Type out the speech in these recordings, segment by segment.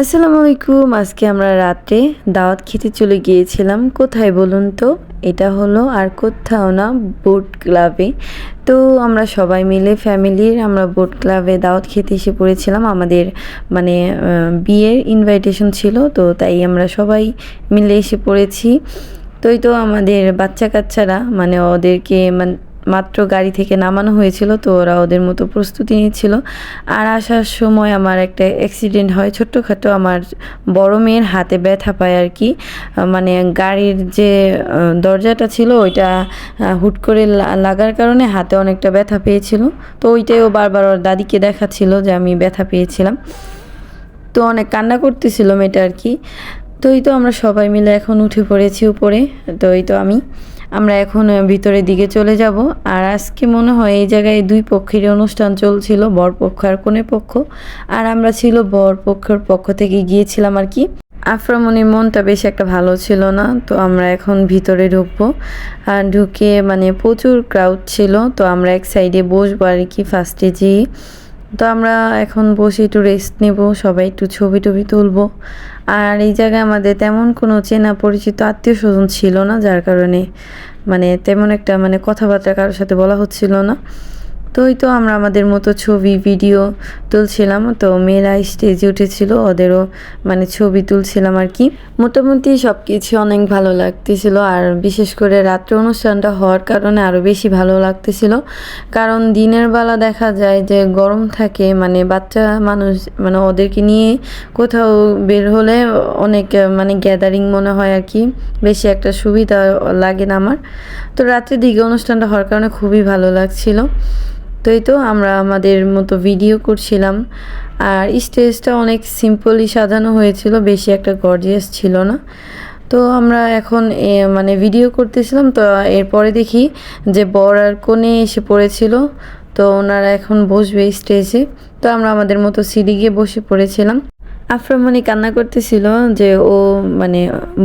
আসসালামু আলাইকুম। আজকে আমরা রাতে দাওয়াত খেতে চলে গিয়েছিলাম। কোথায় বলুন তো? এটা হলো আর কোথাও না, বোট ক্লাবে। তো আমরা সবাই মিলে ফ্যামিলির আমরা বোট ক্লাবে দাওয়াত খেতে এসে পড়েছিলাম। আমাদের মানে বিয়ের ইনভাইটেশন ছিল, তো তাই আমরা সবাই মিলে এসে পড়েছি। তো এই তো আমাদের বাচ্চা কাচ্চারা মানে ওদেরকে মানে মাত্র গাড়ি থেকে নামানো হয়েছিল, তো ওরা ওদের মতো প্রস্তুতি নিচ্ছিল। আর আসার সময় আমার একটা অ্যাক্সিডেন্ট হয়, ছোট্টখাটো আমার বড় মেয়ের হাতে ব্যথা পায় আর কি। মানে গাড়ির যে দরজাটা ছিল, ওইটা হুট করে লাগার কারণে হাতে অনেকটা ব্যথা পেয়েছিল। তো ওইটাই ও বারবার ওর দাদিকে দেখাচ্ছিল যে আমি ব্যথা পেয়েছিলাম। তো অনেক কান্না করতেছিল মেয়েটা আর কি। তো এই তো আমরা সবাই মিলে এখন উঠে পড়েছি উপরে, তো এই তো আমি। আমরা এখন ভিতরের দিকে চলে যাব। আর আজকে মনে হয় এই জায়গায় দুই পক্ষের অনুষ্ঠান চলছিল, বর পক্ষ আর কনে পক্ষ। আর আমরা ছিল বর পক্ষের পক্ষ থেকে গিয়েছিলাম আর কি। আফরামনির মনটা বেশ একটা ভালো ছিল না, তো আমরা এখন ভিতরে ঢুকবো। আর ঢুকে মানে প্রচুর ক্রাউড ছিল, তো আমরা এক সাইডে বসবো আর কি ফার্স্টে যেয়ে। তো আমরা এখন বসে একটু রেস্ট নেব, সবাই একটু ছবি টবি তুলব। আর এই জায়গায় আমাদের তেমন কোনো চেনা পরিচিত আত্মীয় স্বজন ছিল না, যার কারণে মানে তেমন একটা মানে কথাবার্তা কারোর সাথে বলা হচ্ছিল না। তো ওই তো আমরা আমাদের মতো ছবি ভিডিও তুলছিলাম। তো মেয়েরা স্টেজে উঠেছিল, ওদেরও মানে ছবি তুলছিলাম আর কি। মোটামুটি সব কিছু অনেক ভালো লাগতেছিল, আর বিশেষ করে রাত্রে অনুষ্ঠানটা হওয়ার কারণে আরও বেশি ভালো লাগতেছিল। কারণ দিনের বেলা দেখা যায় যে গরম থাকে মানে বাচ্চা মানুষ মানে ওদেরকে নিয়ে কোথাও বের হলে অনেক মানে গ্যাদারিং মনে হয় আর কি, বেশি একটা সুবিধা লাগে না আমার। তো রাত্রের দিকে অনুষ্ঠানটা হওয়ার কারণে খুবই ভালো লাগছিল। তো এই তো, আমরা আমাদের মতো ভিডিও করছিলাম। আর স্টেজটা অনেক সিম্পলি সাজানো হয়েছিল, বেশি একটা গর্জিয়াস ছিল না। তো আমরা এখন মানে ভিডিও করতেছিলাম, তো এরপরে দেখি যে বর আর কোণে এসে পড়েছিল। তো ওনারা এখন বসবে স্টেজে। তো আমরা আমাদের মতো সিঁড়ি গিয়ে বসে পড়েছিলাম। আফরামণি কান্না করতেছিল যে ও মানে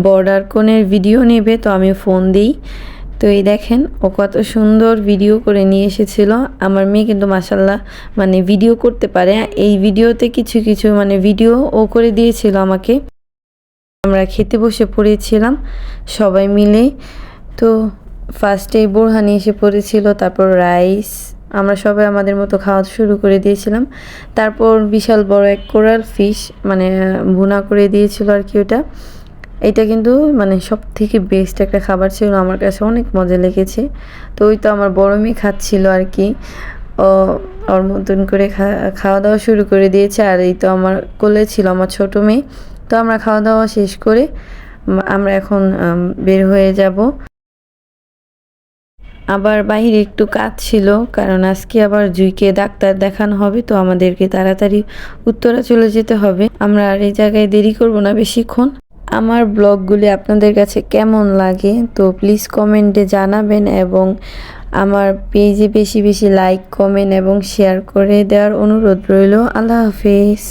বর্ডার কোণের ভিডিও নেবে, তো আমি ফোন দিই। তো এই দেখেন, ও কত সুন্দর ভিডিও করে নিয়ে এসেছিল। আমার মেয়ে কিন্তু মাসাল্লাহ মানে ভিডিও করতে পারে। এই ভিডিওতে কিছু কিছু মানে ভিডিও ও করে দিয়েছিল আমাকে। আমরা খেতে বসে পড়েছিলাম সবাই মিলে। তো ফার্স্টে বোরহানি এসে পড়েছিল, তারপর রাইস আমরা সবাই আমাদের মতো খাওয়া শুরু করে দিয়েছিলাম। তারপর বিশাল বড় এক কোরাল ফিশ মানে ভুনা করে দিয়েছিল আর কি ওটা। এটা কিন্তু মানে সব থেকে বেস্ট একটা খাবার ছিল, আমার কাছে অনেক মজা লেগেছে। তো ওই তো আমার বড় মেয়ে খাচ্ছিল আর কি। ও, ওর মতন করে খাওয়া দাওয়া শুরু করে দিয়েছে আর এই তো আমার কোলে ছিল আমার ছোট মেয়ে। তো আমরা খাওয়া দাওয়া শেষ করে আমরা এখন বের হয়ে যাব। আবার বাইরে একটু কাজ ছিল, কারণ আজকে আবার জুইকে ডাক্তার দেখানো হবে, তো আমাদেরকে তাড়াতাড়ি উত্তরা চলে যেতে হবে। আমরা আর এই জায়গায় দেরি করব না বেশিক্ষণ। আমার ব্লগগুলি আপনাদের কাছে কেমন লাগে, তো প্লিজ কমেন্টে জানাবেন এবং আমার পেজে বেশি বেশি লাইক কমেন্ট এবং শেয়ার করে দেওয়ার অনুরোধ রইল। আল্লাহ হাফিজ।